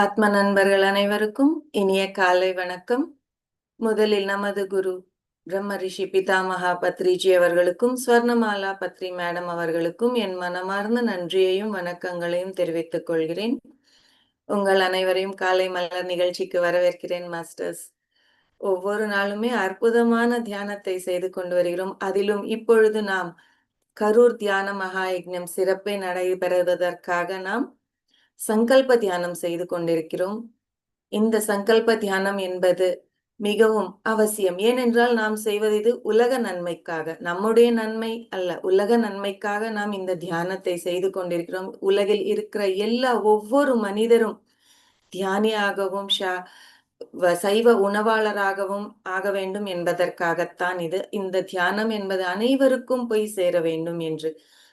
ஆத்ம நண்பர்கள் அனைவருக்கும் இனிய காலை வணக்கம். முதலில் நமது குரு பிரம்ம ரிஷி பிதாமகா பத்ரிஜி அவர்களுக்கும் ஸ்வர்ணமாலா பத்ரி மேடம் அவர்களுக்கும் என் மனமார்ந்த நன்றியையும் வணக்கங்களையும் தெரிவித்துக் கொள்கிறேன். உங்கள் அனைவரையும் காலை மலர் நிகழ்ச்சிக்கு வரவேற்கிறேன் மாஸ்டர்ஸ். ஒவ்வொரு நாளுமே அற்புதமான தியானத்தை செய்து கொண்டு வருகிறோம். அதிலும் இப்பொழுது நாம் கரூர் தியான மகா யஜ்ஞம் சிறப்பை நடைபெறுவதற்காக நாம் சங்கல்ப தியானம் செய்து கொண்டிருக்கிறோம். இந்த சங்கல்ப தியானம் என்பது மிகவும் அவசியம். ஏனென்றால் நாம் செய்வது இது உலக நன்மைக்காக. நம்முடைய நன்மை அல்ல உலக நன்மைக்காக நாம் இந்த தியானத்தை செய்து கொண்டிருக்கிறோம். உலகில் இருக்கிற எல்லா ஒவ்வொரு மனிதரும் தியானியாகவும் ஷா சைவ உணவாளராகவும் ஆக வேண்டும் என்பதற்காகத்தான் இது. இந்த தியானம் என்பது அனைவருக்கும் போய் சேர வேண்டும் என்று.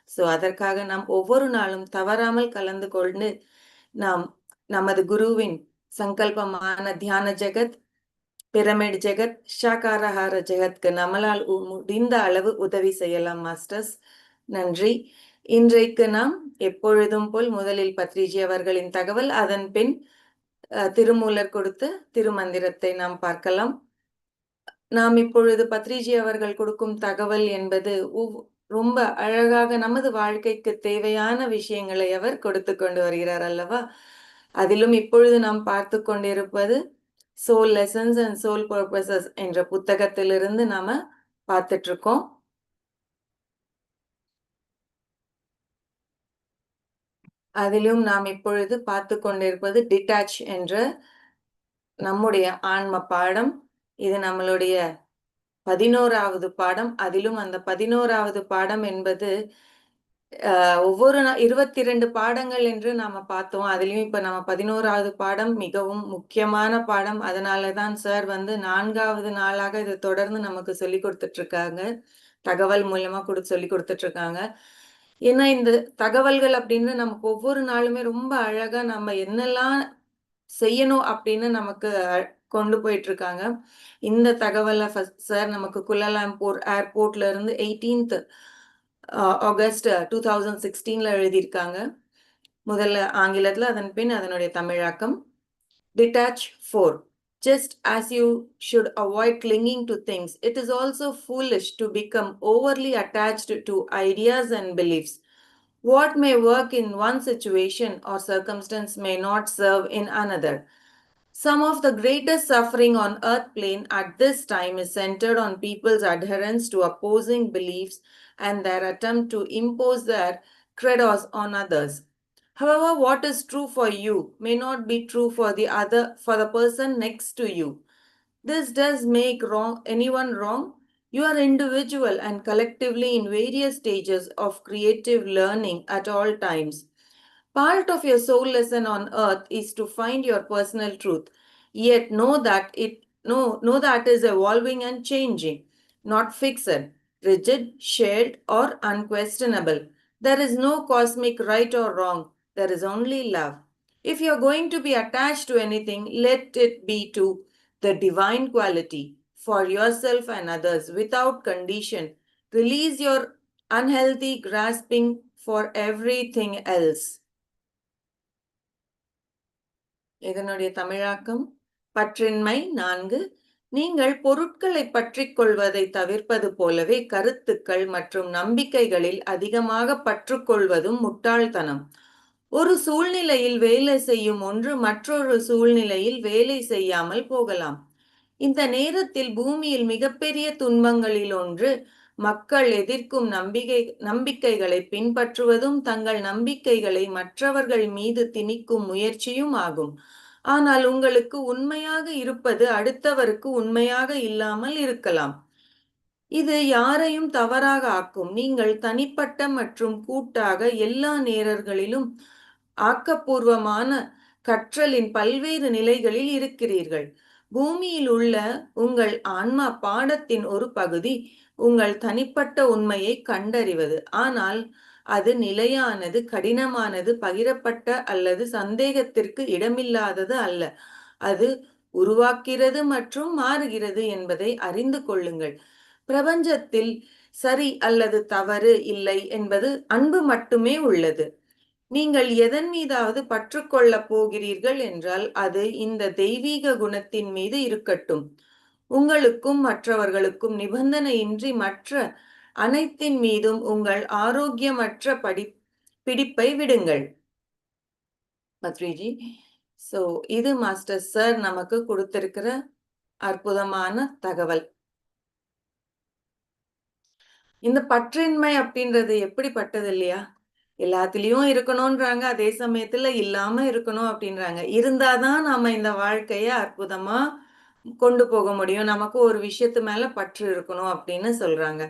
சோ அதற்காக நாம் ஒவ்வொரு நாளும் தவறாமல் கலந்து கொண்டு நாம் நமது குருவின் சங்கல்பமான தியான ஜெகத் பிரமிட் ஜெகத் ஷாகாரஹார ஜெகத்க்கு நம்மளால் முடிந்த அளவு உதவி செய்யலாம் மாஸ்டர்ஸ். நன்றி. இன்றைக்கு நாம் எப்பொழுதும் போல் முதலில் பத்ரிஜி அவர்களின் தகவல் அதன் பின் திருமூலர் கொடுத்த திருமந்திரத்தை நாம் பார்க்கலாம். நாம் இப்பொழுது பத்ரிஜி அவர்கள் கொடுக்கும் தகவல் என்பது ரொம்ப அழகாக நமது வாழ்க்கைக்கு தேவையான விஷயங்களை அவர் கொடுத்து கொண்டு வருகிறார் அல்லவா? அதிலும் இப்பொழுது நாம் பார்த்து கொண்டிருப்பது soul lessons and soul purposes என்ற புத்தகத்திலிருந்து நாம பார்த்துட்டு இருக்கோம். அதிலும் நாம் இப்பொழுது பார்த்து கொண்டிருப்பது டிட்டாச் என்ற நம்முடைய ஆன்ம பாடம். இது நம்மளுடைய பதினோராவது பாடம். அதிலும் அந்த பதினோராவது பாடம் என்பது ஒவ்வொரு இருபத்தி ரெண்டு பாடங்கள் என்று நாம பார்த்தோம். அதுலயும் இப்ப நம்ம பதினோராவது பாடம் மிகவும் முக்கியமான பாடம். அதனாலதான் சார் வந்து நான்காவது நாளாக இது தொடர்ந்து நமக்கு சொல்லி கொடுத்துட்டு இருக்காங்க தகவல் மூலமா கொடு சொல்லி கொடுத்துட்டு இருக்காங்க ஏன்னா இந்த தகவல்கள் அப்படின்னு நமக்கு ஒவ்வொரு நாளுமே ரொம்ப அழகா நம்ம என்னெல்லாம் செய்யணும் அப்படின்னு நமக்கு கொண்டு போயிட்டு இருக்காங்க இந்த தகவலை ஃபர்ஸ்ட் சார் நமக்கு குலாலம்பூர் ஏர்போர்ட்ல இருந்து எயிட்டீன்த் ஆகஸ்ட் டூ தௌசண்ட் சிக்ஸ்டீன்ல எழுதியிருக்காங்க முதல்ல ஆங்கிலத்துல அதன் பின் அதனுடைய தமிழாக்கம் detach for Just as you should avoid clinging to things, it is also foolish to become overly attached to ideas and beliefs. What may work in one situation or circumstance may not serve in another. Some of the greatest suffering on earth plane at this time is centered on people's adherence to opposing beliefs and their attempt to impose their credos on others. However, what is true for you may not be true for the other for the person next to you. This does make wrong anyone wrong. You are individual and collectively in various stages of creative learning at all times. Part of your soul lesson on earth is to find your personal truth. Yet know that it know, know that is evolving and changing, not fixed, rigid, shared, or unquestionable. There is no cosmic right or wrong. There is only love. If you're going to be attached to anything, let it be to the divine quality for yourself and others without condition. Release your unhealthy grasping for everything else. இதனுடைய தமிழாக்கம் பற்றின்மை நான்கு. நீங்கள் பொருட்களை பற்றி கொள்வதை தவிர்ப்பது போலவே கருத்துக்கள் மற்றும் நம்பிக்கைகளில் அதிகமாக பற்றுக்கொள்வதும் முட்டாள்தனம். ஒரு சூழ்நிலையில் வேலை செய்யும் ஒன்று மற்றொரு சூழ்நிலையில் வேலை செய்யாமல் போகலாம். இந்த நேரத்தில் பூமியில் மிகப்பெரிய துன்பங்களில் ஒன்று மக்கள் எதிர்க்கும் நம்பிக்கை நம்பிக்கைகளை பின்பற்றுவதும் தங்கள் நம்பிக்கைகளை மற்றவர்கள் மீது திணிக்கும் முயற்சியும் ஆகும். ஆனால் உங்களுக்கு உண்மையாக இருப்பது அடுத்தவருக்கு உண்மையாக இல்லாமல் இருக்கலாம். இது யாரையும் தவறாக ஆக்கும். நீங்கள் தனிப்பட்ட மற்றும் கூட்டாக எல்லா நேரர்களிலும் ஆக்கப்பூர்வமான கற்றலின் பல்வேறு நிலைகளில் இருக்கிறீர்கள். பூமியில் உள்ள உங்கள் ஆன்மா பாடத்தின் ஒரு பகுதி உங்கள் தனிப்பட்ட உண்மையை கண்டறிவது. ஆனால் அது நிலையானது கடினமானது பகிரப்பட்ட அல்லது சந்தேகத்திற்கு இடமில்லாதது அல்ல. அது உருவாக்கிறது மற்றும் மாறுகிறது என்பதை அறிந்து கொள்ளுங்கள். பிரபஞ்சத்தில் சரி அல்லது தவறு இல்லை என்பது அன்பு மட்டுமே உள்ளது. நீங்கள் எதன் மீதாவது பற்றுக்கொள்ள போகிறீர்கள் என்றால் அது இந்த தெய்வீக குணத்தின் மீது இருக்கட்டும். உங்களுக்கும் மற்றவர்களுக்கும் நிபந்தனையின்றி மற்ற அனைத்தின் மீதும் உங்கள் ஆரோக்கியமற்ற படி பிடிப்பை விடுங்கள். பத்ரிஜி இது மாஸ்டர் சார் நமக்கு கொடுத்திருக்கிற அற்புதமான தகவல். இந்த பற்றின்மை அப்படின்றது எப்படிப்பட்டது இல்லையா? எல்லாத்துலயும் இருக்கணும்ன்றாங்க அதே சமயத்துல இல்லாம இருக்கணும் அப்படின்றாங்க. இருந்தாதான் நாம இந்த வாழ்க்கைய அற்புதமா கொண்டு போக முடியும். நமக்கு ஒரு விஷயத்து மேல பற்று இருக்கணும் அப்படின்னு சொல்றாங்க.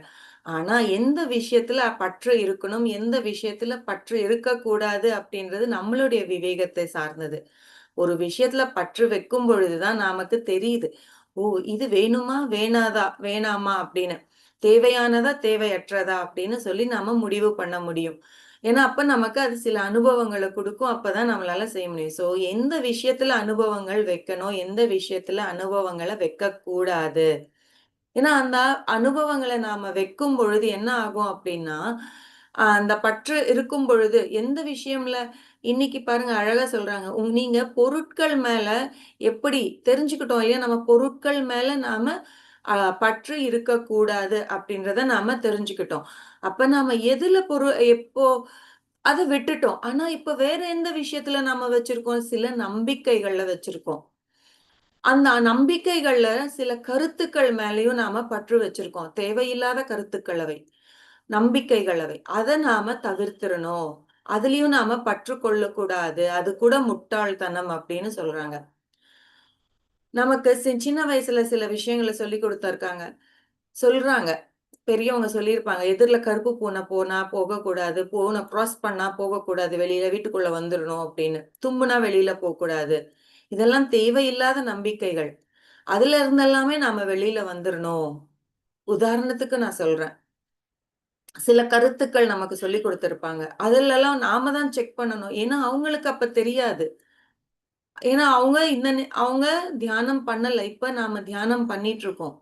ஆனா எந்த விஷயத்துல பற்று இருக்கணும் எந்த விஷயத்துல பற்று இருக்கக்கூடாது அப்படின்றது நம்மளுடைய விவேகத்தை சார்ந்தது. ஒரு விஷயத்துல பற்று வைக்கும் பொழுதுதான் நமக்கு தெரியுது. ஓ இது வேணுமா வேணாதா வேணாமா அப்படின்னு. தேவையானதா தேவையற்றதா அப்படின்னு சொல்லி நாம முடிவு பண்ண முடியும். ஏன்னா அப்ப நமக்கு அது சில அனுபவங்களை கொடுக்கும். அப்பதான் நம்மளால செய்ய முடியும். சோ எந்த விஷயத்துல அனுபவங்கள் வைக்கணும் எந்த விஷயத்துல அனுபவங்களை வைக்க கூடாது ஏன்னா அந்த அனுபவங்களை நாம வைக்கும் பொழுது என்ன ஆகும் அப்படின்னா அந்த பற்று இருக்கும் பொழுது எந்த விஷயம்ல இன்னைக்கு பாருங்க அழகா சொல்றாங்க. நீங்க பொருட்கள் மேல எப்படி தெரிஞ்சுக்கிட்டோம் இல்லையா? நம்ம பொருட்கள் மேல நாம பற்று இருக்கக்கூடாது அப்படின்றத நாம தெரிஞ்சுக்கிட்டோம். அப்ப நாம எதுல பொரு எப்போ அதை விட்டுட்டோம். ஆனா இப்ப வேற எந்த விஷயத்துல நாம வச்சிருக்கோம்? சில நம்பிக்கைகள்ல வச்சிருக்கோம். அந்த நம்பிக்கைகள்ல சில கருத்துக்கள் மேலேயும் நாம பற்று வச்சிருக்கோம். தேவையில்லாத கருத்துக்கள் அவை நம்பிக்கைகள் அவை. அதை நாம தவிர்த்திடணும் அதுலயும் நாம பற்று கொள்ளக்கூடாது. அது கூட முட்டாள்தனம் அப்படின்னு சொல்றாங்க. நமக்கு சின்ன வயசுல சில விஷயங்களை சொல்லி கொடுத்துருக்காங்க. சொல்றாங்க. பெரியவங்க சொல்லியிருப்பாங்க. எதிரில் கருப்பு பூனை போனா போகக்கூடாது. பூனை கிராஸ் பண்ணா போகக்கூடாது. வெளியில வீட்டுக்குள்ள வந்துடணும் அப்படின்னு. தும்புனா வெளியில போகக்கூடாது. இதெல்லாம் தேவையில்லாத நம்பிக்கைகள். அதுல இருந்தெல்லாமே நாம வெளியில வந்துடணும் உதாரணத்துக்கு நான் சொல்றேன். சில கருத்துக்கள் நமக்கு சொல்லி கொடுத்துருப்பாங்க. அதுல எல்லாம் நாம தான் செக் பண்ணணும். ஏன்னா அவங்களுக்கு அப்ப தெரியாது. ஏன்னா அவங்க இந்த அவங்க தியானம் பண்ணல. இப்ப நாம தியானம் பண்ணிட்டு இருக்கோம்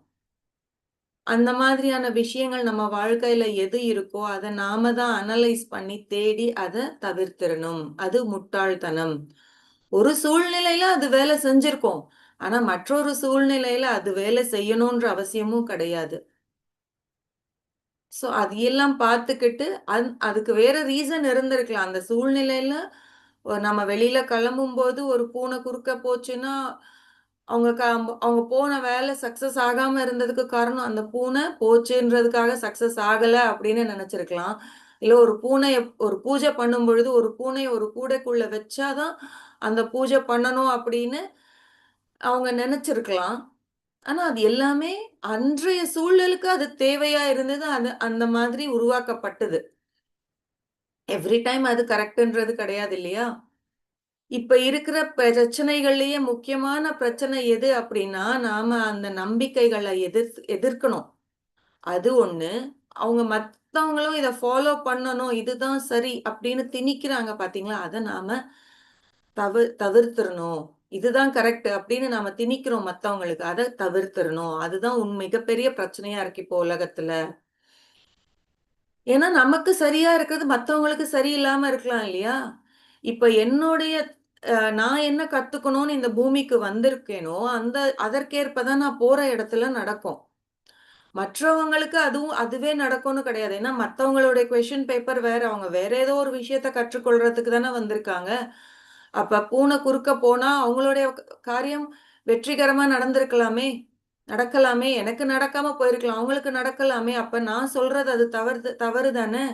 அந்த மாதிரியான விஷயங்கள் நம்ம வாழ்க்கையில எது இருக்கோ அதை நாம தான் அனலைஸ் பண்ணி தேடி அதை தவிர்த்திடணும். அது முட்டாள்தனம். ஒரு சூழ்நிலையில அது வேலை செஞ்சிருக்கோம். ஆனா மற்றொரு சூழ்நிலையில அது வேலை செய்யணும்ன்ற அவசியமும் கிடையாது. ஸோ அது எல்லாம் பார்த்துக்கிட்டு அந் அதுக்கு வேற ரீசன் இருந்திருக்கலாம். அந்த சூழ்நிலையில நம்ம வெளியில கிளம்பும் போது ஒரு பூனை குறுக்க போச்சுன்னா அவங்க க அவங்க போன வேலை சக்சஸ் ஆகாம இருந்ததுக்கு காரணம் அந்த பூனை போச்சுன்றதுக்காக சக்சஸ் ஆகலை அப்படின்னு நினைச்சிருக்கலாம். இல்லை ஒரு பூனையை ஒரு பூஜை பண்ணும் பொழுது ஒரு பூனையை ஒரு கூடைக்குள்ள வச்சாதான் அந்த பூஜை பண்ணணும் அப்படின்னு அவங்க நினைச்சிருக்கலாம். ஆனா அது எல்லாமே அன்றைய சூழலுக்கு அது தேவையா இருந்தது அது அந்த மாதிரி உருவாக்கப்பட்டது. எவ்ரி டைம் அது கரெக்டுன்றது கிடையாது இல்லையா? இப்ப இருக்கிற பிரச்சனைகள்லயே முக்கியமான பிரச்சனை எது அப்படின்னா நாம அந்த நம்பிக்கைகளை எதிர் எதிர்க்கணும். அது ஒண்ணு. அவங்க மத்தவங்களும் இதை ஃபாலோ பண்ணணும் இதுதான் சரி அப்படின்னு திணிக்கிறாங்க பாத்தீங்களா? அதை நாம தவிர தவிர்த்திடணும் இதுதான் கரெக்ட் அப்படின்னு நாம திணிக்கிறோம் மத்தவங்களுக்கு. அதை தவிர்த்திடணும் அதுதான் உன் மிகப்பெரிய பிரச்சனையா இருக்கு இப்போ உலகத்துல. ஏன்னா நமக்கு சரியா இருக்கிறது மத்தவங்களுக்கு சரியில்லாம இருக்கலாம் இல்லையா? இப்ப என்னுடைய நான் என்ன கத்துக்கணும்னு இந்த பூமிக்கு வந்திருக்கேனோ அந்த அதற்கேற்பதான் நான் போற இடத்துல நடக்கும். மற்றவங்களுக்கு அதுவும் அதுவே நடக்கும்னு கிடையாது. ஏன்னா மற்றவங்களுடைய கொஷின் பேப்பர் வேற. அவங்க வேற ஏதோ ஒரு விஷயத்த கற்றுக்கொள்றதுக்கு தானே வந்திருக்காங்க. அப்ப பூனை குறுக்க போனா அவங்களுடைய காரியம் வெற்றிகரமா நடந்திருக்கலாமே நடக்கலாமே எனக்கு நடக்காம போயிருக்கலாம் அவங்களுக்கு நடக்கலாமே அப்ப நான் சொல்றது அது தவறு தவறு தானே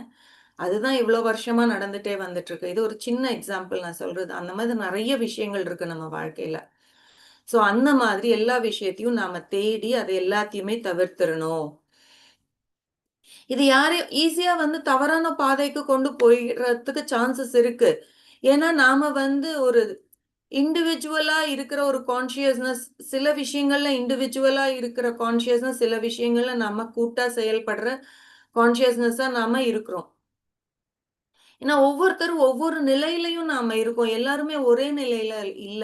அதுதான் இவ்வளோ வருஷமா நடந்துட்டே வந்துட்டு இருக்கு இது ஒரு சின்ன எக்ஸாம்பிள் நான் சொல்றது. அந்த மாதிரி நிறைய விஷயங்கள் இருக்கு நம்ம வாழ்க்கையில. ஸோ அந்த மாதிரி எல்லா விஷயத்தையும் நாம தேடி அதை எல்லாத்தையுமே தவிர்த்திடணும். இது யாரையும் ஈஸியா வந்து தவறான பாதைக்கு கொண்டு போயிடுறதுக்கு சான்சஸ் இருக்கு. ஏன்னா நாம வந்து ஒரு இண்டிவிஜுவலா இருக்கிற ஒரு கான்சியஸ்னஸ் சில விஷயங்கள்ல இண்டிவிஜுவலா இருக்கிற கான்சியஸ்னஸ் சில விஷயங்கள்ல நம்ம கூட்டா செயல்படுற கான்சியஸ்னஸா நாம இருக்கிறோம். ஏன்னா ஒவ்வொருத்தரும் ஒவ்வொரு நிலையிலையும் நாம இருக்கோம். எல்லாருமே ஒரே நிலையில இல்ல.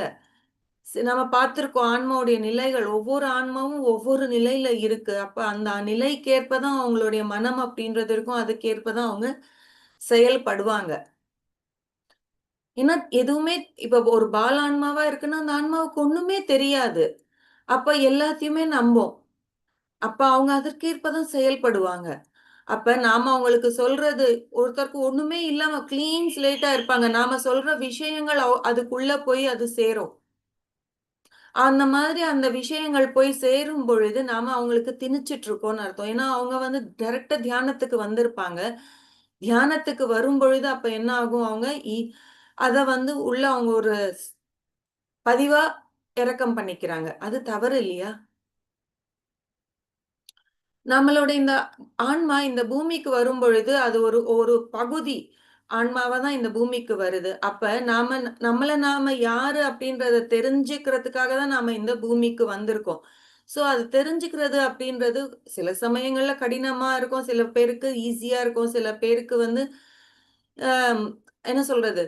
நம்ம பார்த்துருக்கோம் ஆன்மாவுடைய நிலைகள். ஒவ்வொரு ஆன்மாவும் ஒவ்வொரு நிலையில இருக்கு. அப்ப அந்த நிலைக்கேற்பதான் அவங்களுடைய மனம் அப்படின்றது இருக்கும். அதுக்கேற்பதான் அவங்க செயல்படுவாங்க. ஏன்னா எதுவுமே இப்ப ஒரு பால ஆன்மாவா இருக்குன்னா அந்த ஆன்மாவுக்கு ஒண்ணுமே தெரியாது. அப்ப எல்லாத்தையுமே நம்போம். அப்ப அவங்க அதற்கேற்பதான் செயல்படுவாங்க. அப்ப நாம அவங்களுக்கு சொல்றது ஒருத்தருக்கு ஒண்ணுமே இல்லாம கிளீன் ஸ்லேட்டா இருப்பாங்க. நாம சொல்ற விஷயங்கள் அதுக்குள்ள போய் அது சேரும். அந்த மாதிரி அந்த விஷயங்கள் போய் சேரும் பொழுது நாம அவங்களுக்கு திணிச்சிட்டு இருக்கோம்னு அர்த்தம். ஏன்னா அவங்க வந்து டைரக்டா தியானத்துக்கு வந்திருப்பாங்க. தியானத்துக்கு வரும் பொழுது அப்ப என்ன ஆகும் அவங்க? அதை வந்து உள்ள அவங்க ஒரு பதிவா இறக்கம் பண்ணிக்கிறாங்க. அது தவறு இல்லையா? நம்மளோட இந்த ஆன்மா இந்த பூமிக்கு வரும் பொழுது அது ஒரு ஒரு பகுதி ஆன்மாவா தான் இந்த பூமிக்கு வருது. அப்ப நாம நம்மள நாம யாரு அப்படின்றத தெரிஞ்சுக்கிறதுக்காக தான் நாம இந்த பூமிக்கு வந்திருக்கோம். ஸோ அது தெரிஞ்சுக்கிறது அப்படின்றது சில சமயங்கள்ல கடினமா இருக்கும். சில பேருக்கு ஈஸியா இருக்கும். சில பேருக்கு வந்து என்ன சொல்றது?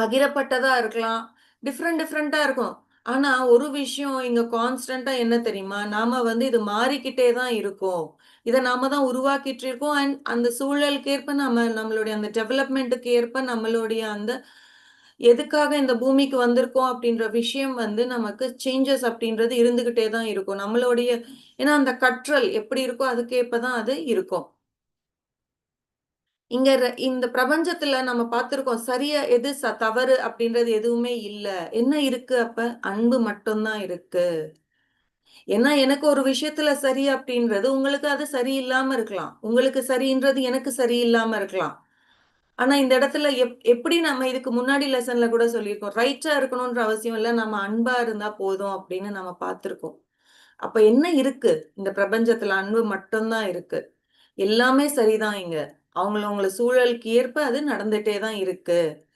பகிரப்பட்டதா இருக்கலாம். டிஃப்ரெண்ட் டிஃப்ரெண்டா இருக்கும். ஆனா ஒரு விஷயம் இங்க கான்ஸ்டன்டா என்ன தெரியுமா? நாம வந்து இது மாறிக்கிட்டே தான் இருக்கும். இதை நாம தான் உருவாக்கிட்டு இருக்கோம். அண்ட் அந்த சூழலுக்கு ஏற்ப நம்ம நம்மளுடைய அந்த டெவலப்மெண்ட்டுக்கு ஏற்ப நம்மளுடைய அந்த எதுக்காக இந்த பூமிக்கு வந்திருக்கோம் அப்படின்ற விஷயம் வந்து நமக்கு சேஞ்சஸ் அப்படின்றது இருந்துகிட்டே தான் இருக்கும். நம்மளுடைய ஏன்னா அந்த கற்றல் எப்படி இருக்கோ அதுக்கேற்ப தான் அது இருக்கும். இங்க இந்த பிரபஞ்சத்துல நம்ம பார்த்திருக்கோம் சரியா எது ச தவறு அப்படின்றது எதுவுமே இல்ல. என்ன இருக்கு அப்ப? அன்பு மட்டும்தான் இருக்கு. ஏன்னா எனக்கு ஒரு விஷயத்துல சரி அப்படின்றது உங்களுக்கு அது சரியில்லாம இருக்கலாம். உங்களுக்கு சரின்றது எனக்கு சரியில்லாம இருக்கலாம். ஆனா இந்த இடத்துல எப் எப்படி நம்ம இதுக்கு முன்னாடி லெசன்ல கூட சொல்லியிருக்கோம் ரைட்டா இருக்கணும்ன்ற அவசியம் இல்ல நம்ம அன்பா இருந்தா போதும் அப்படின்னு நம்ம பார்த்திருக்கோம். அப்ப என்ன இருக்கு? இந்த பிரபஞ்சத்துல அன்பு மட்டும்தான் இருக்கு. எல்லாமே சரிதான் இங்க. அவங்களவங்கள சூழலுக்கு ஏற்ப அது நடந்துட்டே தான் இருக்கு.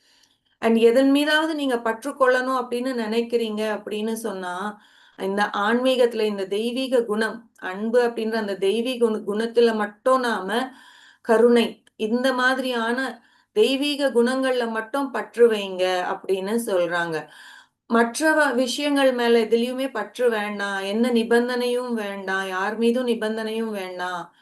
அண்ட் எதன் மீதாவது நீங்க பற்றுக்கொள்ளணும் அப்படின்னு நினைக்கிறீங்க அப்படின்னு சொன்னா இந்த ஆன்மீகத்துல இந்த தெய்வீக குணம் அன்பு அப்படின்ற அந்த தெய்வீக குணத்துல மட்டும் நாம கருணை இந்த மாதிரியான தெய்வீக குணங்கள்ல மட்டும் பற்று வைங்க அப்படின்னு சொல்றாங்க. மற்ற விஷயங்கள் மேல எதுலயுமே பற்று வேண்டாம். என்ன நிபந்தனையும் வேண்டாம். யார் மீதும் நிபந்தனையும் வேண்டாம்.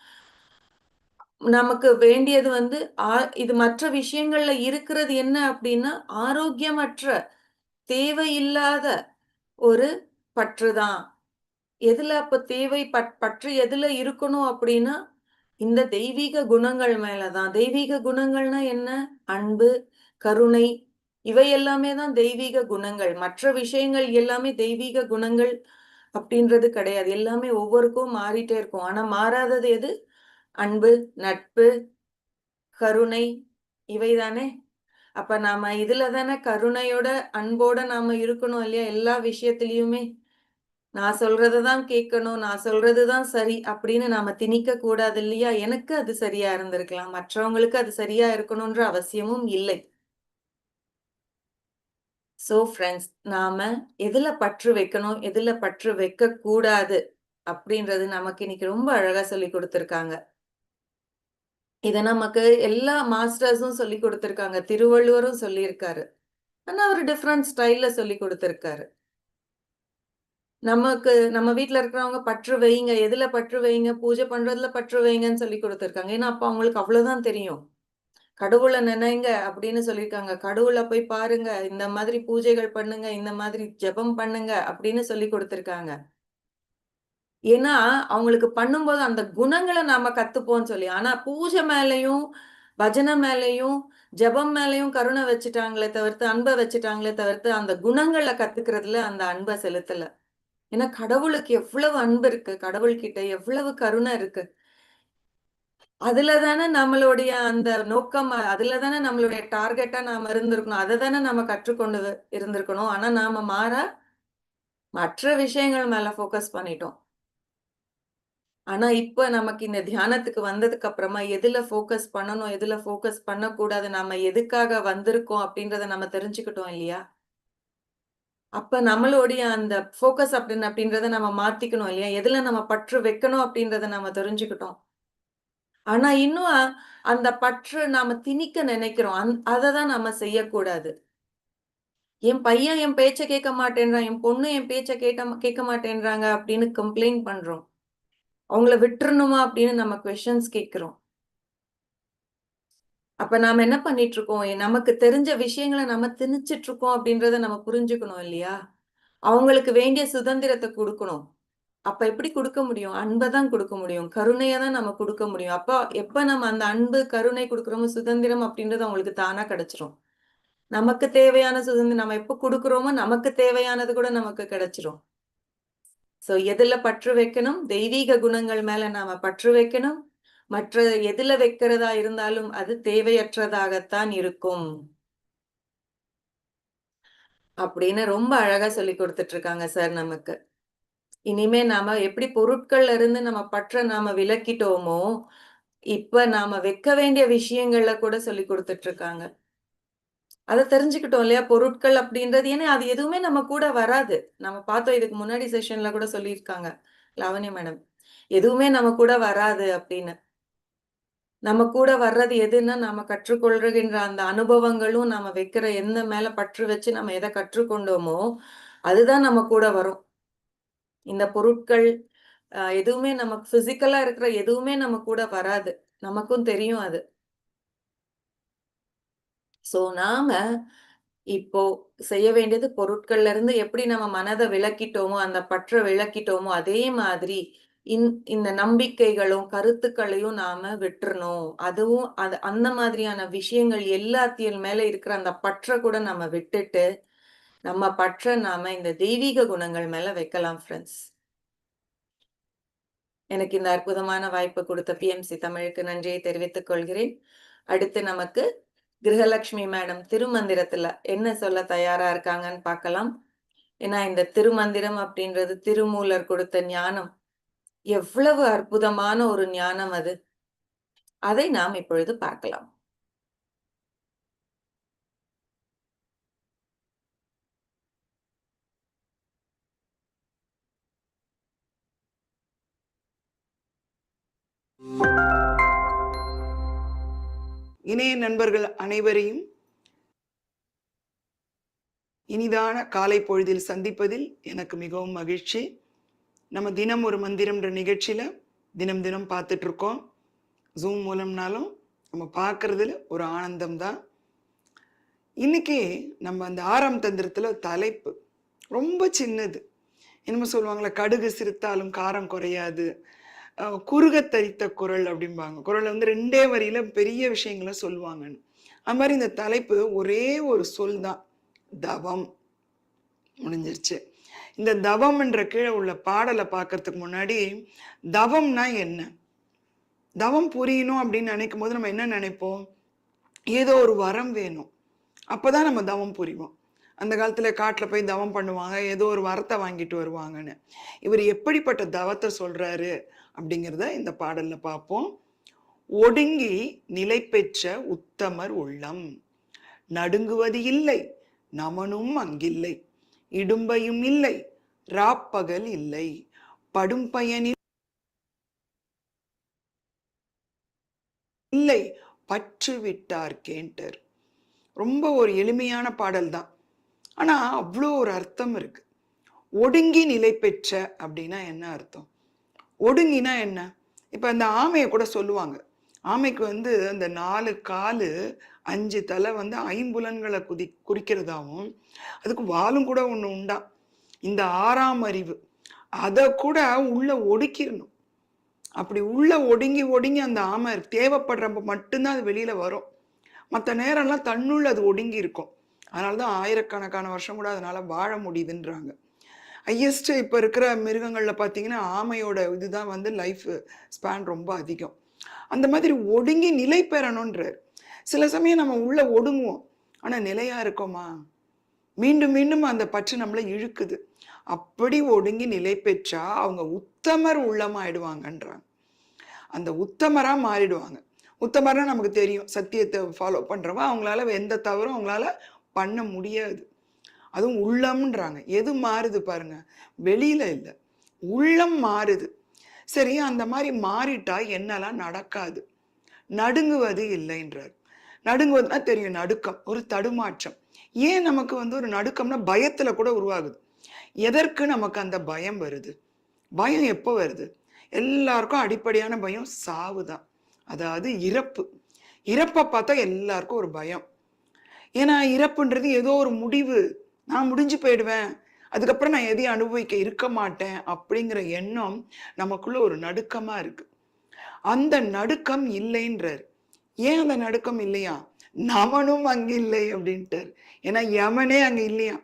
நமக்கு வேண்டியது வந்து ஆ இது மற்ற விஷயங்கள்ல இருக்கிறது என்ன அப்படின்னா ஆரோக்கியமற்ற தேவையில்லாத ஒரு பற்றுதான் எதுல அப்ப தேவை பட் பற்று எதுல இருக்கணும் அப்படின்னா இந்த தெய்வீக குணங்கள் மேலதான் தெய்வீக குணங்கள்னா என்ன? அன்பு கருணை இவை எல்லாமே தான் தெய்வீக குணங்கள். மற்ற விஷயங்கள் எல்லாமே தெய்வீக குணங்கள் அப்படின்றது கிடையாது. எல்லாமே ஒவ்வொருக்கும் மாறிட்டே இருக்கும். ஆனா மாறாதது எது? அன்பு நட்பு கருணை இவைதானே? அப்ப நாம இதுல தானே கருணையோட அன்போட நாம இருக்கணும் இல்லையா எல்லா விஷயத்திலயுமே? நான் சொல்றதுதான் கேட்கணும் நான் சொல்றதுதான் சரி அப்படின்னு நாம திணிக்க கூடாது இல்லையா? எனக்கு அது சரியா இருந்திருக்கலாம். மற்றவங்களுக்கு அது சரியா இருக்கணும்ன்ற அவசியமும் இல்லை. சோ ஃப்ரெண்ட்ஸ் நாம எதுல பற்று வைக்கணும் எதுல பற்று வைக்க கூடாது அப்படின்றது நமக்கு இன்னைக்கு ரொம்ப அழகா சொல்லி கொடுத்துருக்காங்க. இதை நமக்கு எல்லா மாஸ்டர்ஸும் சொல்லி கொடுத்துருக்காங்க. திருவள்ளுவரும் சொல்லியிருக்காரு. ஆனா அவர் டிஃப்ரெண்ட் ஸ்டைல்ல சொல்லி கொடுத்துருக்காரு. நமக்கு நம்ம வீட்டுல இருக்கிறவங்க பற்று வைங்க எதுல பற்று வைங்க பூஜை பண்றதுல பற்று வைங்கன்னு சொல்லி கொடுத்துருக்காங்க. ஏன்னா அப்ப அவங்களுக்கு அவ்வளவுதான் தெரியும். கடவுளை நினைங்க அப்படின்னு சொல்லியிருக்காங்க. கடவுளை போய் பாருங்க. இந்த மாதிரி பூஜைகள் பண்ணுங்க. இந்த மாதிரி ஜெபம் பண்ணுங்க அப்படின்னு சொல்லி கொடுத்துருக்காங்க. ஏன்னா அவங்களுக்கு பண்ணும்போது அந்த குணங்களை நாம கத்துப்போம்னு சொல்லி. ஆனா பூஜை மேலையும் பஜனை மேலையும் ஜபம் மேலையும் கருணை வச்சுட்டாங்களே தவிர்த்து அன்பை வச்சுட்டாங்களே தவிர்த்து அந்த குணங்களை கத்துக்கிறதுல அந்த அன்பை செலுத்தல. ஏன்னா கடவுளுக்கு எவ்வளவு அன்பு இருக்கு கடவுள்கிட்ட எவ்வளவு கருணை இருக்கு. அதுல தானே நம்மளுடைய அந்த நோக்கம் அதுல தானே நம்மளுடைய டார்கெட்டா நாம இருந்திருக்கணும் அதை தானே நம்ம கற்றுக்கொண்டு இருந்திருக்கணும். ஆனா நாம மாற மற்ற விஷயங்கள் மேல போக்கஸ் பண்ணிட்டோம். ஆனா இப்ப நமக்கு இந்த தியானத்துக்கு வந்ததுக்கு அப்புறமா எதுல ஃபோக்கஸ் பண்ணணும் எதுல ஃபோக்கஸ் பண்ணக்கூடாது நாம எதுக்காக வந்திருக்கோம் அப்படின்றத நம்ம தெரிஞ்சுக்கிட்டோம் இல்லையா? அப்ப நம்மளுடைய அந்த ஃபோக்கஸ் அப்படின்னு அப்படின்றத நம்ம மாத்திக்கணும் இல்லையா? எதுல நம்ம பற்று வைக்கணும் அப்படின்றத நம்ம தெரிஞ்சுக்கிட்டோம். ஆனா இன்னும் அந்த பற்று நாம திணிக்க நினைக்கிறோம். அந் அதை தான் நாம செய்யக்கூடாது. என் பையன் என் பேச்சை கேட்க மாட்டேன்றான் என் பொண்ணு என் பேச்சை கேட்ட கேட்க மாட்டேன்றாங்க அப்படின்னு கம்ப்ளைண்ட் பண்றோம். அவங்கள விட்டுறணுமா அப்படின்னு நம்ம கொஷன்ஸ் கேட்கிறோம் அப்ப நாம என்ன பண்ணிட்டு இருக்கோம்? நமக்கு தெரிஞ்ச விஷயங்களை நம்ம திணிச்சிட்டு இருக்கோம் அப்படின்றத நம்ம புரிஞ்சுக்கணும் இல்லையா? அவங்களுக்கு வேண்டிய சுதந்திரத்தை கொடுக்கணும் அப்ப எப்படி கொடுக்க முடியும்? அன்பை தான் கொடுக்க முடியும். கருணையை தான் நம்ம கொடுக்க முடியும். அப்போ எப்ப நம்ம அந்த அன்பு, கருணை கொடுக்குறோமோ சுதந்திரம் அப்படின்றது அவங்களுக்கு தானா கிடைச்சிரும். நமக்கு தேவையான சுதந்திரம் நம்ம எப்ப கொடுக்குறோமோ நமக்கு தேவையானது கூட நமக்கு கிடைச்சிரும். சோ எதுல பற்று வைக்கணும்? தெய்வீக குணங்கள் மேல நாம பற்று வைக்கணும். மற்ற எதுல வைக்கிறதா இருந்தாலும் அது தேவையற்றதாகத்தான் இருக்கும். அப்படின்னு ரொம்ப அழகா சொல்லிக் கொடுத்துட்டு இருக்காங்க சார் நமக்கு. இனிமே நாம எப்படி பொருட்கள்ல இருந்து நம்ம பற்ற நாம விலக்கிட்டோமோ, இப்ப நாம வைக்க வேண்டிய விஷயங்கள்ல கூட சொல்லிக் கொடுத்துட்டு இருக்காங்க. அதை தெரிஞ்சுக்கிட்டோம் இல்லையா? பொருட்கள் அப்படின்றது ஏன்னா அது எதுவுமே நம்ம கூட வராது. நம்ம பார்த்தோம் இதுக்கு முன்னாடி செஷன்ல கூட சொல்லியிருக்காங்க. லாவண்யா மேடம். எதுவுமே நம்ம கூட வராது அப்படின்னு. நம்ம கூட வர்றது எதுன்னா, நம்ம கற்றுக்கொள்கின்ற அந்த அனுபவங்களும், நம்ம வைக்கிற எந்த மேல பற்று வச்சு நம்ம எதை கற்றுக்கொண்டோமோ, அதுதான் நம்ம கூட வரும். இந்த பொருட்கள் எதுவுமே நமக்கு பிசிக்கலா இருக்கிற எதுவுமே நம்ம கூட வராது. நமக்கும் தெரியும் அது. ஸோ நாம இப்போ செய்ய வேண்டியது பொருட்கள்ல இருந்து எப்படி நம்ம மனதை விளக்கிட்டோமோ அந்த பற்ற விளக்கிட்டோமோ அதே மாதிரி இந்த நம்பிக்கைகளும், கருத்துக்களையும் நாம விட்டுறணும். அதுவும் அது அந்த மாதிரியான விஷயங்கள் எல்லாத்தையும் மேல இருக்கிற அந்த பற்ற கூட நம்ம விட்டுட்டு, நம்ம பற்ற நாம இந்த தெய்வீக குணங்கள் மேல வைக்கலாம் ஃப்ரெண்ட்ஸ் எனக்கு இந்த அற்புதமான வாய்ப்பு கொடுத்த பிஎம்சி தமிழுக்கு நன்றியை தெரிவித்துக் கொள்கிறேன். அடுத்து நமக்கு கிரகலட்சுமி மேடம் திருமந்திரத்துல என்ன சொல்ல தயாரா இருக்காங்கன்னு பார்க்கலாம். ஏன்னா இந்த திருமந்திரம் அப்படின்றது திருமூலர் கொடுத்த ஞானம். எவ்வளவு அற்புதமான ஒரு ஞானம் அது. அதை நாம் இப்பொழுது பார்க்கலாம். இணைய நண்பர்கள் அனைவரையும் இனிதான காலை பொழுதில் சந்திப்பதில் எனக்கு மிகவும் மகிழ்ச்சி. நம்ம தினம் ஒரு மந்திரம்ன்ற நிகழ்ச்சியில் தினம் தினம் பார்த்துட்டு இருக்கோம் ஜூம் மூலம்னாலும் நம்ம பார்க்கறதுல ஒரு ஆனந்தம் தான். இன்னைக்கு நம்ம அந்த ஆறாம் தந்திரத்தில் தலைப்பு ரொம்ப சின்னது. என்னமோ சொல்லுவாங்களே கடுகு சிரித்தாலும் காரம் குறையாது. அஹ் குறுக தரித்த குரல் அப்படிம்பாங்க. குரலை வந்து ரெண்டே வரியில பெரிய விஷயங்களை சொல்லுவாங்கன்னு. அது மாதிரி இந்த தலைப்பு ஒரே ஒரு சொல் தான். தவம். முடிஞ்சிருச்சு. இந்த தவம்ன்ற கீழே உள்ள பாடலை பார்க்கறதுக்கு முன்னாடி தவம்னா என்ன? தவம் புரியணும் அப்படின்னு நினைக்கும் போது நம்ம என்ன நினைப்போம்? ஏதோ ஒரு வரம் வேணும். அப்போதான் நம்ம தவம் புரிவோம். அந்த காலத்தில் காட்டில் போய் தவம் பண்ணுவாங்க ஏதோ ஒரு வரத்தை வாங்கிட்டு வருவாங்கன்னு. இவர் எப்படிப்பட்ட தவத்தை சொல்கிறாரு அப்படிங்கிறத இந்த பாடல்ல பார்ப்போம். ஒடுங்கி நிலை பெற்ற உத்தமர் உள்ளம். நடுங்குவது இல்லை நமனும் அங்கில்லை. இடும்பையும் இல்லை ராப்பகல் இல்லை. படும் பயனில் இல்லை பற்று விட்டார் கேண்டர். ரொம்ப ஒரு எளிமையான பாடல் தான். ஆனா அவ்வளோ ஒரு அர்த்தம் இருக்கு. ஒடுங்கி நிலை பெற்ற அப்படின்னா என்ன அர்த்தம்? ஒடுங்கினா என்ன? இப்போ அந்த ஆமையை கூட சொல்லுவாங்க. ஆமைக்கு வந்து அந்த நாலு காலு அஞ்சு தலை வந்து ஐம்புலன்களை குதி குறிக்கிறதாவும் அதுக்கு வாலும் கூட ஒன்று உண்டா? இந்த ஆறாம் அறிவு. அதை கூட உள்ள ஒடுக்கிடணும். அப்படி உள்ள ஒடுங்கி ஒடுங்கி அந்த ஆமை தேவைப்படுறப்ப மட்டும்தான் அது வெளியில் வரும். மற்ற நேரம்லாம் தன்னுள்ள அது ஒடுங்கி இருக்கும். அதனால தான் ஆயிரக்கணக்கான வருஷம் கூட அதனால் வாழ முடியுதுன்றாங்க. ஹையஸ்ட்டு இப்போ இருக்கிற மிருகங்களில் பார்த்தீங்கன்னா ஆமையோட இதுதான் வந்து லைஃப் ஸ்பேன் ரொம்ப அதிகம். அந்த மாதிரி ஒடுங்கி நிலை பெறணுன்றார் சில சமயம் நம்ம உள்ள ஒடுங்குவோம். ஆனால் நிலையாக இருக்கோமா? மீண்டும் மீண்டும் அந்த பற்று நம்மளை இழுக்குது. அப்படி ஒடுங்கி நிலை பெற்றா அவங்க உத்தமர் உள்ளமாயிடுவாங்கன்றாங்க. அந்த உத்தமராக மாறிடுவாங்க. உத்தமர்னா நமக்கு தெரியும். சத்தியத்தை ஃபாலோ பண்ணுறவா அவங்களால எந்த தவறும் அவங்களால பண்ண முடியாது. அதுவும் உள்ளம்ன்றாங்க. எது மாறுது பாருங்க. வெளியில இல்லை. உள்ளம் மாறுது. சரி அந்த மாதிரி மாறிட்டா என்னெல்லாம் நடக்காது. நடுங்குவது இல்லைன்றார். நடுங்குவதுனா தெரியும் நடுக்கம் ஒரு தடுமாற்றம். ஏன் நமக்கு வந்து ஒரு நடுக்கம்னா பயத்துல கூட உருவாகுது. எதற்கு நமக்கு அந்த பயம் வருது? பயம் எப்போ வருது? எல்லாருக்கும் அடிப்படையான பயம் சாவு தான் அதாவது இறப்பு. இறப்பை பார்த்தா எல்லாருக்கும் ஒரு பயம். ஏன்னா இறப்புன்றது ஏதோ ஒரு முடிவு. நான் முடிஞ்சு போயிடுவேன். அதுக்கப்புறம் நான் எதையும் அனுபவிக்க இருக்க மாட்டேன் அப்படிங்கிற எண்ணம் நமக்குள்ள ஒரு நடுக்கமா இருக்கு. அந்த நடுக்கம் இல்லைன்றார். ஏன் அந்த நடுக்கம் இல்லையா? நமனும் அங்க இல்லை அப்படின்ட்டார். ஏன்னா யமனே அங்க இல்லையா?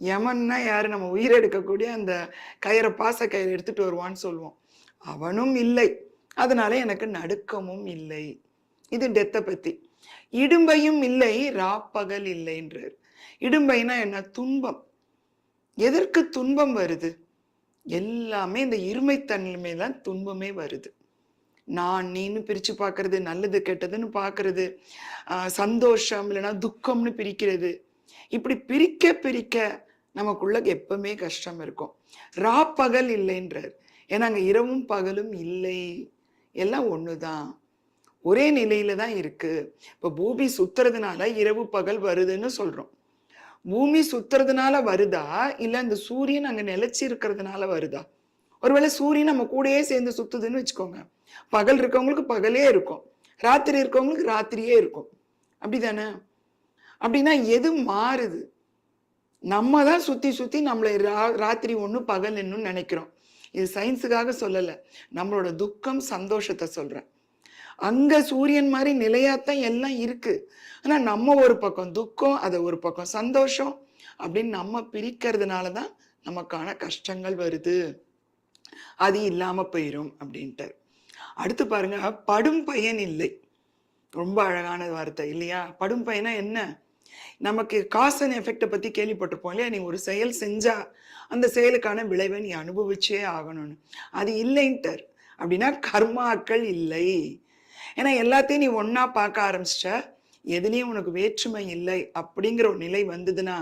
யமன்னா யாரு? நம்ம உயிரெடுக்கக்கூடிய அந்த கயிறை பாச கயிறு எடுத்துட்டு வருவான்னு சொல்லுவோம். அவனும் இல்லை. அதனால எனக்கு நடுக்கமும் இல்லை. இது டெத்தை பத்தி. இடும்பையும் இல்லை ராப்பகல் இல்லைன்றார். இடும்பைனா என்ன? துன்பம். எதற்கு துன்பம் வருது? எல்லாமே இந்த இருமைத்தன்மை தான் துன்பமே வருது. நான் நீன்னு பிரிச்சு பார்க்கறது நல்லது கெட்டதுன்னு பார்க்கறது சந்தோஷம் இல்லைன்னா துக்கம்னு பிரிக்கிறது. இப்படி பிரிக்க பிரிக்க நமக்குள்ள எப்பவுமே கஷ்டம் இருக்கும். ரா பகல் இல்லைன்றார். ஏன்னா அங்கே இரவும் பகலும் இல்லை. எல்லாம் ஒன்று தான் ஒரே நிலையில தான் இருக்கு. இப்போ பூமி சுத்துறதுனால இரவு பகல் வருதுன்னு சொல்றோம். பூமி சுத்துறதுனால வருதா? இல்ல இந்த சூரியன் அங்க நிலைச்சி இருக்கிறதுனால வருதா? ஒருவேளை சூரியன் நம்ம கூடயே சேர்ந்து சுத்துதுன்னு வச்சுக்கோங்க. பகல் இருக்கவங்களுக்கு பகலே இருக்கும். ராத்திரி இருக்கவங்களுக்கு ராத்திரியே இருக்கும். அப்படிதானே? அப்படின்னா எது மாறுது? நம்ம தான் சுத்தி சுத்தி நம்மளை ரா- ராத்திரி ஒண்ணு பகல் என்னன்னு நினைக்கிறோம். இது சயின்ஸுக்காக சொல்லலை. நம்மளோட துக்கம் சந்தோஷத்தை சொல்றேன். அங்க சூரியன் மாதிரி நிலையாத்தான் எல்லாம் இருக்கு. ஆனா நம்ம ஒரு பக்கம் துக்கம் அதை ஒரு பக்கம் சந்தோஷம் அப்படின்னு நம்ம பிரிக்கிறதுனால தான் நமக்கான கஷ்டங்கள் வருது. அது இல்லாம போயிரும் அப்படின்ட்டு அடுத்து பாருங்க படும் பயன் இல்லை. ரொம்ப அழகான வார்த்தை இல்லையா? படும் பயனா என்ன? நமக்கு காஸ் அண்ட் எஃபெக்டை பத்தி கேள்விப்பட்டிருப்போம் இல்லையா? நீ ஒரு செயல் செஞ்சா அந்த செயலுக்கான விளைவை நீ அனுபவிச்சே ஆகணும்னு. அது இல்லைன்ட்டார். அப்படின்னா கர்மாக்கள் இல்லை. ஏன்னா எல்லாத்தையும் நீ ஒன்றா பார்க்க ஆரம்பிச்சிட்ட. எதுலேயும் உனக்கு வேற்றுமை இல்லை அப்படிங்கிற ஒரு நிலை வந்ததுன்னா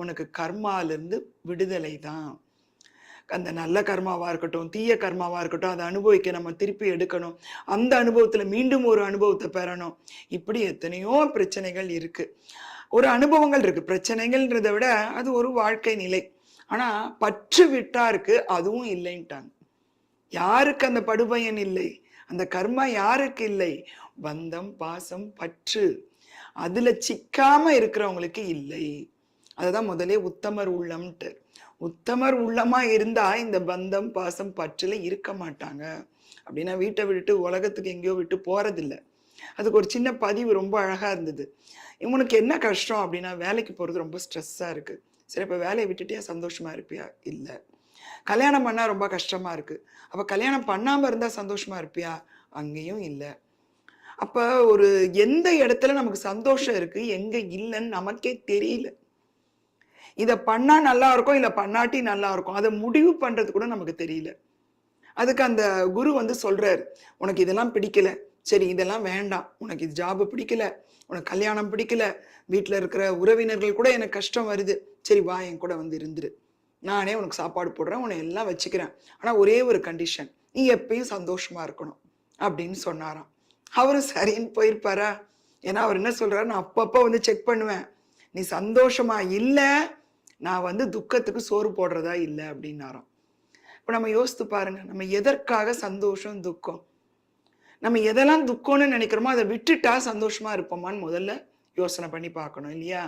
உனக்கு கர்மாலேருந்து விடுதலை தான். அந்த நல்ல கர்மாவாக இருக்கட்டும் தீய கர்மாவாக இருக்கட்டும் அதை அனுபவிக்க நம்ம திருப்பி எடுக்கணும். அந்த அனுபவத்தில் மீண்டும் ஒரு அனுபவத்தை பெறணும். இப்படி எத்தனையோ பிரச்சனைகள் இருக்குது ஒரு அனுபவங்கள் இருக்குது பிரச்சனைகள்ன்றதை விட அது ஒரு வாழ்க்கை நிலை. ஆனால் பற்று விட்டாருக்கு அதுவும் இல்லைன்ட்டாங்க. யாருக்கு அந்த படுபயன் இல்லை? அந்த கர்மா யாருக்கு இல்லை? பந்தம் பாசம் பற்று. அதுல சிக்காம இருக்கிறவங்களுக்கு இல்லை. அதுதான் முதலே உத்தமர் உள்ளம்ட்டு. உத்தமர் உள்ளமா இருந்தா இந்த பந்தம் பாசம் பற்றுல இருக்க மாட்டாங்க. அப்படின்னா வீட்டை விட்டு உலகத்துக்கு எங்கேயோ விட்டு போறதில்ல. அதுக்கு ஒரு சின்ன பதிவு ரொம்ப அழகா இருந்தது. இவனுக்கு என்ன கஷ்டம் அப்படின்னா வேலைக்கு போறது ரொம்ப ஸ்ட்ரெஸ்ஸா இருக்கு. சரி இப்ப வேலையை விட்டுட்டியா? சந்தோஷமா இருப்பியா? இல்லை. கல்யாணம் பண்ணால் ரொம்ப கஷ்டமாக இருக்குது அப்போ கல்யாணம் பண்ணாமல் இருந்தால் சந்தோஷமாக இருப்பியா? அங்கேயும் இல்லை. அப்போ ஒரு எந்த இடத்துல நமக்கு சந்தோஷம் இருக்குது எங்கே இல்லைன்னு நமக்கே தெரியல. இதை பண்ணால் நல்லா இருக்கும் இல்லை பண்ணாட்டி நல்லா இருக்கும். அதை முடிவு பண்ணுறது கூட நமக்கு தெரியல. அதுக்கு அந்த குரு வந்து சொல்கிறார் உனக்கு இதெல்லாம் பிடிக்கல. சரி இதெல்லாம் வேண்டாம். உனக்கு இது ஜாபு பிடிக்கல. உனக்கு கல்யாணம் பிடிக்கல. வீட்டில் இருக்கிற உறவினர்கள் கூட எனக்கு கஷ்டம் வருது. சரி வா என் கூட வந்து இருந்துரு. நானே உனக்கு சாப்பாடு போடுறேன் உன்னை எல்லாம் வச்சுக்கிறேன். ஆனால் ஒரே ஒரு கண்டிஷன் நீ எப்பயும் சந்தோஷமா இருக்கணும் அப்படின்னு சொன்னாராம். அவரும் சரின்னு போயிருப்பாரா? ஏன்னா அவர் என்ன சொல்றாரு? நான் அப்பப்போ வந்து செக் பண்ணுவேன். நீ சந்தோஷமா இல்லை நான் வந்து துக்கத்துக்கு சோறு போடுறதா இல்லை அப்படின்னாராம். இப்போ நம்ம யோசித்து பாருங்க நம்ம எதற்காக சந்தோஷம் துக்கம்? நம்ம எதெல்லாம் துக்கம்னு நினைக்கிறோமோ அதை விட்டுட்டா சந்தோஷமா இருப்போமான்னு முதல்ல யோசனை பண்ணி பார்க்கணும் இல்லையா?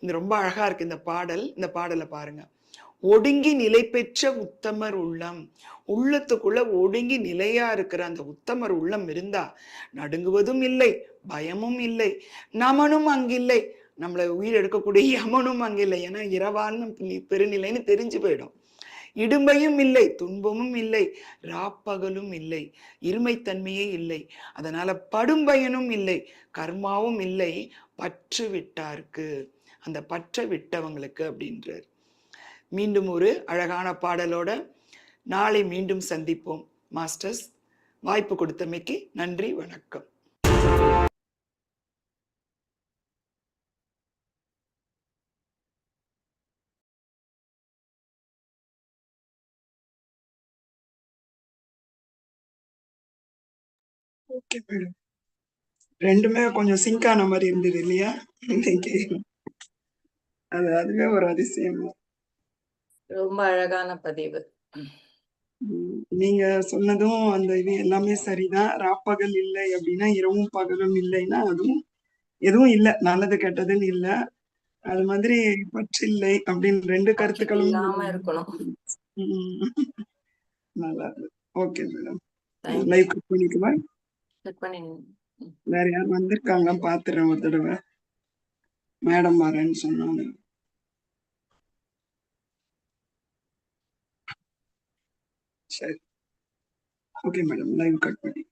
இந்த ரொம்ப அழகா இருக்கு இந்த பாடல் இந்த பாடலை பாருங்க. ஒடுங்கி நிலை பெற்ற உத்தமர் உள்ளம். உள்ளத்துக்குள்ள ஒடுங்கி நிலையா இருக்கிற அந்த உத்தமர் உள்ளம் இருந்தா நடுங்குவதும் இல்லை பயமும் இல்லை நமனும் அங்கில்லை. நம்மளை உயிர் எடுக்கக்கூடிய யமனும் அங்கில்லை. ஏன்னா இரவான்னு பெருநிலைன்னு தெரிஞ்சு போயிடும். இடும்பையும் இல்லை துன்பமும் இல்லை ராப்பகலும் இல்லை இருமைத்தன்மையே இல்லை. அதனால படும்பயனும் இல்லை கர்மாவும் இல்லை பற்று விட்டாருக்கு. அந்த பற்ற விட்டவங்களுக்கு அப்படின்றார். மீண்டும் ஒரு அழகான பாடலோட நாளை மீண்டும் சந்திப்போம் மாஸ்டர்ஸ். வாய்ப்பு கொடுத்தமைக்கு நன்றி வணக்கம். ஓகே மேடம் ரெண்டுமே கொஞ்சம் சிங்க் ஆன மாதிரி இருந்தது இல்லையா? இன்னைக்கு. அது அதுவே ஒரு அதிசயம். ரொம்ப அழகான பதிவு. நீங்க சொன்னதும் அந்த இது எல்லாமே சரிதான். ராப்பகல் இல்லை அப்படின்னா, இரவும் பகலும் இல்லைன்னா, அதுவும் எதுவும் இல்ல. நல்லது கெட்டதுன்னு இல்ல. அது மாதிரி பற்றில்லை அப்படின்னு 2 பற்று கருத்துக்களும் இருக்கணும். நல்லா. Okay madam. லைவ் கட் பண்ணி. வேற யார் வந்திருக்காங்களா பாத்துறேன் ஒரு தடவ. மேடம் வரேன்னு சொன்னாங்க. சரி. Okay madam. லைவ் கட் பண்ணி